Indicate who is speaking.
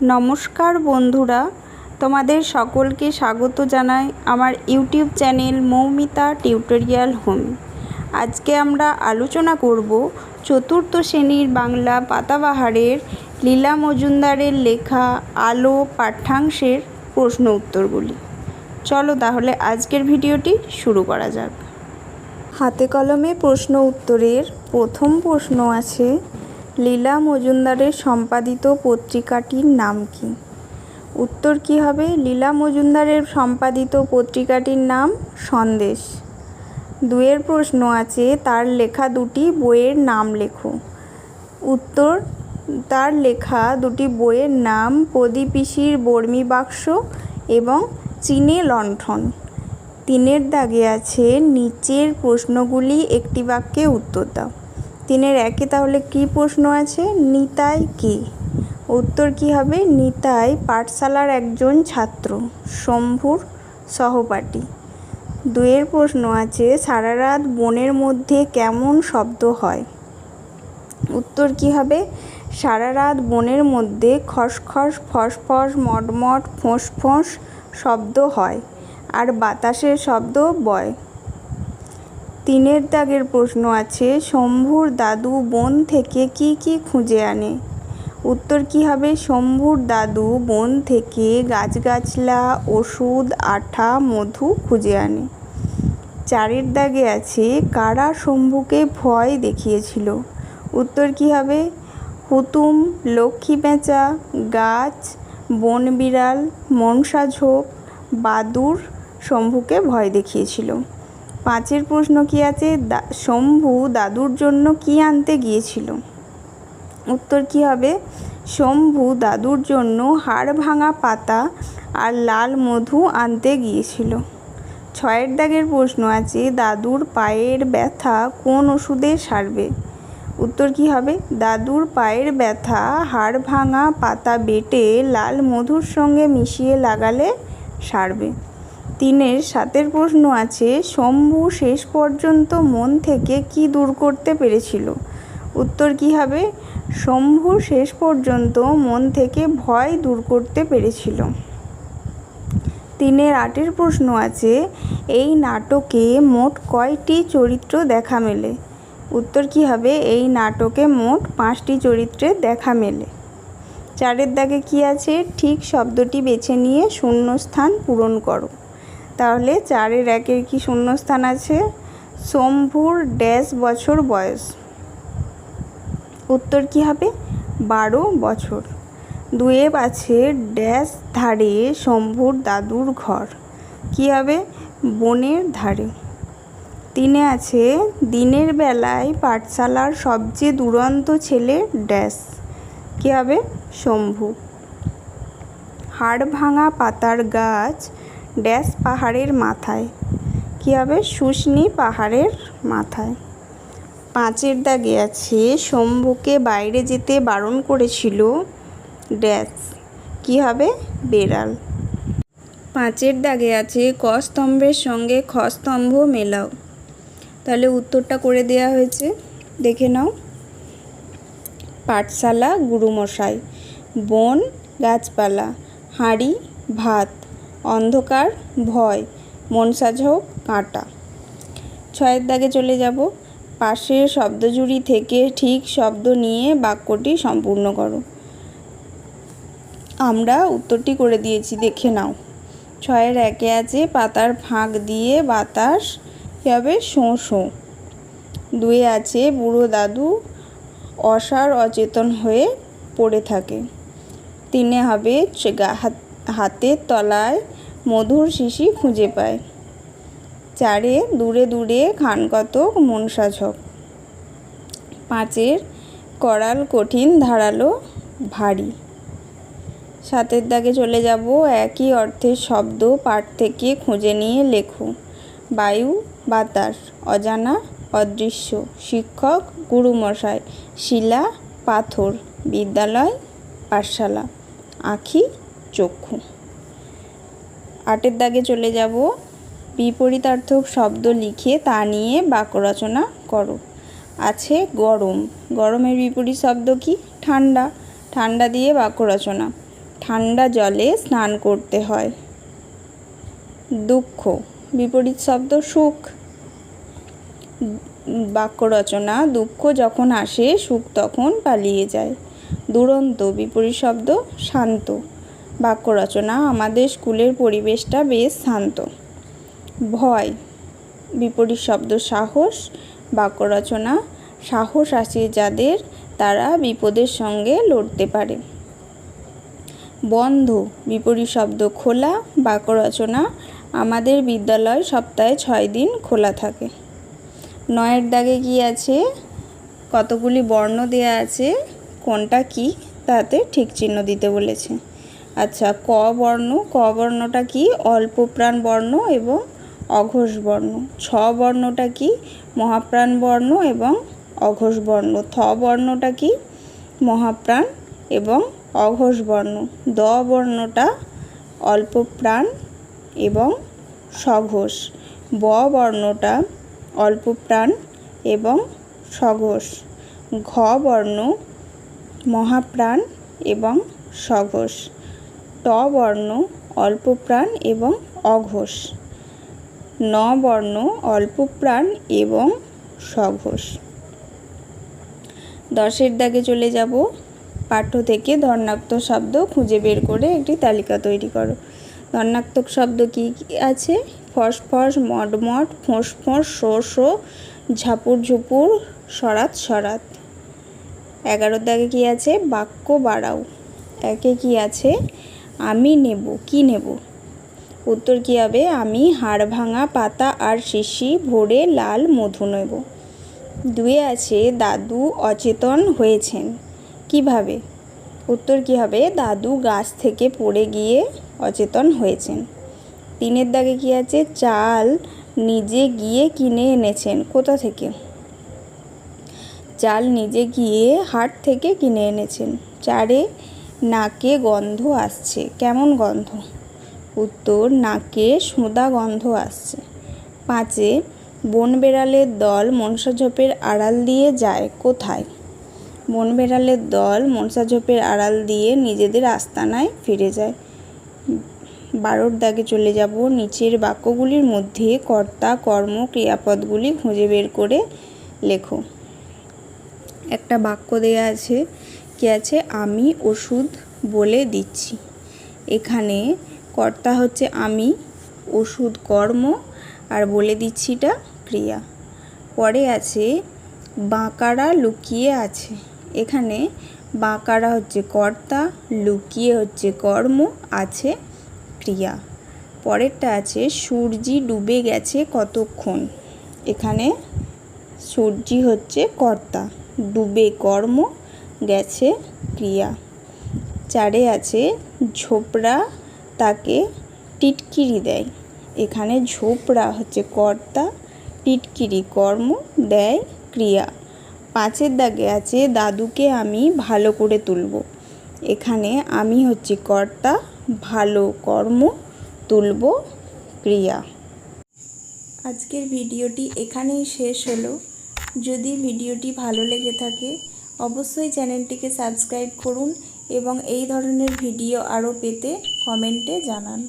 Speaker 1: নমস্কার বন্ধুরা, তোমাদের সকলকে স্বাগত জানাই আমার YouTube channel Moumita tutorial home. আজকে আমরা আলোচনা করব চতুর্থ শ্রেণির বাংলা পাতাবাহারের লীলা মজুমদারের লেখা আলো পাঠ্যাংশের প্রশ্ন উত্তরগুলি। চলো তাহলে আজকের ভিডিওটি শুরু করা যাক। হাতে কলমে প্রশ্ন উত্তরের প্রথম প্রশ্ন আছে লীলা মজুমদারের সম্পাদিত পত্রিকাটির নাম কি? উত্তর কি হবে? লীলা মজুমদারের সম্পাদিত পত্রিকাটির নাম সন্দেশ। দুয়ের প্রশ্ন আছে, তার লেখা দুটি বইয়ের নাম লেখো। উত্তর, তার লেখা দুটি বইয়ের নাম প্রদীপিসির বর্মী বাক্স এবং চীনে লণ্ঠন। তিনের দাগে আছে, নিচের প্রশ্নগুলি একটি বাক্যে উত্তর দাও। তিনের একে তাহলে কি প্রশ্ন আছে? নিতাই কে? উত্তর কি হবে? নিতাই পাঠশালার একজন ছাত্র, শম্ভুর সহপাঠী। দুয়ের প্রশ্ন আছে সারা রাত বনের মধ্যে কেমন শব্দ হয়? উত্তর কি হবে? সারা রাত বনের মধ্যে খসখস, ফসফস, মটমট, ফোঁস ফোঁস শব্দ হয়, আর বাতাসের শব্দ বয়। তিনের দাগের প্রশ্ন আছে, শম্ভুর দাদু বন থেকে কি কি খুঁজে আনে? উত্তর কি হবে? শম্ভুর দাদু বন থেকে গাছগাছলা, ওষুধ, আঠা, মধু খুঁজে আনে। চারের দাগে আছে, কারা শম্ভুকে ভয় দেখিয়েছিল? উত্তর কি হবে? হুতুম, লক্ষ্মী পেঁচা, গাছ, বন বিড়াল, মনসা ঝোপ বাদুর শম্ভুকে ভয় দেখিয়েছিল। পাঁচের প্রশ্ন কি আছে? শম্ভু দাদুর জন্য কি আনতে গিয়েছিল? উত্তর কি হবে? শম্ভু দাদুর জন্য হাড় ভাঙা পাতা আর লাল মধু আনতে গিয়েছিল। ছয়ের দাগের প্রশ্ন আছে, দাদুর পায়ের ব্যথা কোন ওষুধে সারবে? উত্তর কি হবে? দাদুর পায়ের ব্যথা হাড় ভাঙা পাতা বেটে লাল মধুর সঙ্গে মিশিয়ে লাগালে সারবে। তিনের সাতের প্রশ্ন আছে, শম্ভু শেষ পর্যন্ত মন থেকে কি দূর করতে পেরেছিল? উত্তর কি হবে? শম্ভু শেষ পর্যন্ত মন থেকে ভয় দূর করতে পেরেছিল। তিনের আটের প্রশ্ন আছে, এই নাটকে মোট কয়টি চরিত্র দেখা মেলে? উত্তর কি হবে? এই নাটকে মোট পাঁচটি চরিত্রে দেখা মেলে। চারের দাগে কি আছে? ঠিক শব্দটি বেছে নিয়ে শূন্যস্থান পূরণ করো। তাহলে চারের একের কি শূন্যস্থান আছে? শম্ভুর ড্যাশ বছর বয়স। উত্তর কি হবে? বারো বছর। দুয়ে আছে ড্যাশ ধারে শম্ভুর দাদুর ঘর। কি হবে? বনের ধারে। তিনে আছে, দিনের বেলায় পাঠশালার সবচেয়ে দুরন্ত ছেলে ড্যাশ। কী হবে? শম্ভু হাড় ভাঙা পাতার গাছ ড্যাশ পাহাড়ের মাথায়। কী হবে? শুশনি পাহাড়ের মাথায়। পাঁচের দাগে আছে, শম্ভুকে বাইরে যেতে বারণ করেছিল ড্যাশ। কী হবে? বেড়াল। পাঁচের দাগে আছে ক স্তম্ভের সঙ্গে খ স্তম্ভ মেলাও। তাহলে উত্তরটা করে দেয়া হয়েছে। দেখে নাও। পাঠশালা, গুরুমশাই। বন, গাছপালা, হাঁড়ি, ভাত। অন্ধকার, ভয় মনসাঝোঁক কাঁটা। ছয়ের দাগে চলে যাব। পাশের শব্দজুড়ি থেকে ঠিক শব্দ নিয়ে বাক্যটি সম্পূর্ণ করো। আমরা উত্তরটি করে দিয়েছি, দেখে নাও। ছয়ের একে আছে পাতার ফাঁক দিয়ে বাতাস হবে শোঁ শোঁ। দুয়ে আছে বুড়ো দাদু, অসার অচেতন হয়ে পড়ে থাকে। তিনে হবে হাতের তলায় মধুর শিশি খুঁজে পায়। চারে দূরে দূরে খানকতক মনসা ঝক। পাঁচের করাল কঠিন ধারালো ভারী। সাতের দাগে চলে যাব একই অর্থের শব্দ পাঠ থেকে খুঁজে নিয়ে লেখো। বায়ু, বাতাস, অজানা, অদৃশ্য, শিক্ষক, গুরুমশাই, শিলা, পাথর, বিদ্যালয়, পাঠশালা, আখি, চক্ষু। আটের দাগে চলে যাব। বিপরীতার্থক শব্দ লিখে তা নিয়ে বাক্য রচনা করো। আছে গরম। গরমের বিপরীত শব্দ কি? ঠান্ডা। ঠান্ডা দিয়ে বাক্য রচনা। ঠান্ডা জলে স্নান করতে হয়। দুঃখ। বিপরীত শব্দ সুখ। বাক্য রচনা। দুঃখ যখন আসে, সুখ তখন পালিয়ে যায়। দুরন্ত। বিপরীত শব্দ শান্ত। বাক্য রচনা আমাদের স্কুলের পরিবেশটা বেশ শান্ত। ভয়, বিপরীত শব্দ সাহস বাক্য রচনা সাহস আছে যাদের তারা বিপদের সঙ্গে লড়তে পারে। বন্ধ, বিপরীত শব্দ খোলা বাক্য রচনা আমাদের বিদ্যালয় সপ্তাহে ছয় দিন খোলা থাকে। নয়ের দাগে কি আছে? কতগুলি বর্ণ দেয়া আছে? কোনটা কি? তাতে ঠিক চিহ্ন দিতে বলেছে। আচ্ছা ক বর্ণ? ক বর্ণটা কি অল্প প্রাণ বর্ণ এবং অঘোষ বর্ণ? ছ বর্ণটা কি মহাপ্রাণ বর্ণ এবং অঘোষ বর্ণ? থ বর্ণটা কি মহাপ্রাণ এবং অঘোষ বর্ণ? দ বর্ণটা অল্প প্রাণ এবং সঘোষ। ব বর্ণটা অল্প প্রাণ এবং সঘোষ। ঘ বর্ণ মহাপ্রাণ এবং সঘোষ। ট বর্ণ অল্প প্রাণ এবং অঘোষ। ন বর্ণ অল্প প্রাণ এবং সঘোষ। দশের দাগে চলে যাব। পাঠ্য থেকে ধর্নাত্মক শব্দ খুঁজে বের করে একটি তালিকা তৈরি করো। ধর্নাত্মক শব্দ কী আছে? ফসফস মটমট ফোঁস ফোঁস, শো শো, ঝাপুর ঝুপুর, সরাত সরাত। এগারোর দাগে কী আছে? বাক্য বাড়াও। একে কি আছে? আমি নেব, কি নেব? উত্তর কী হবে? আমি হাড় ভাঙা পাতা আর শিশি ভরে লাল মধু নেব। দুয়ে আছে দাদু অচেতন হয়েছেন। কীভাবে? উত্তর কী হবে? দাদু গাছ থেকে পড়ে গিয়ে অচেতন হয়েছেন। তিনের দাগে কী আছে? চাল নিজে গিয়ে কিনে এনেছেন। কোথা থেকে? চাল নিজে গিয়ে হাট থেকে কিনে এনেছেন। চারে নাকে গন্ধ আসছে। কেমন গন্ধ? উত্তর, নাকে সোঁদা গন্ধ আসছে। পাঁচে বন বেড়ালের দল মনসাঝোপের আড়াল দিয়ে যায় কোথায়? বন বেড়ালের দল মনসাঝোপের আড়াল দিয়ে নিজেদের আস্তানায় ফিরে যায়। বারোর দাগে চলে যাব। নিচের বাক্যগুলির মধ্যে কর্তা, কর্ম, ক্রিয়াপদগুলি খুঁজে বের করে লেখো। একটা বাক্য দেয়া আছে কি আছে? আমি ওষুধ বলে দিচ্ছি। এখানে কর্তা হচ্ছে আমি, ওষুধ কর্ম, আর বলে দিচ্ছিটা ক্রিয়া। পরে আছে বাঁকারা লুকিয়ে আছে। এখানে বাঁকারা হচ্ছে কর্তা, লুকিয়ে হচ্ছে কর্ম, আছে ক্রিয়া। পরেরটা আছে সূর্যি ডুবে গেছে কতক্ষণ? এখানে সূর্যি হচ্ছে কর্তা, ডুবে কর্ম গেছে ক্রিয়া চারে আছে ঝোপড়া, তাকে টিটকিরি দেয়। এখানে ঝোপড়া হচ্ছে কর্তা, টিটকিরি কর্ম দেয় ক্রিয়া। পাঁচের দাগে আছে, দাদুকে আমি ভালো করে তুলব। এখানে আমি হচ্ছে কর্তা, ভালো কর্ম তুলব ক্রিয়া। আজকের ভিডিওটি এখানেই শেষ হলো। যদি ভিডিওটি ভালো লেগে থাকে অবশ্যই চ্যানেলটিকে সাবস্ক্রাইব করুন এবং এই ধরনের ভিডিও আরও পেতে কমেন্টে জানান।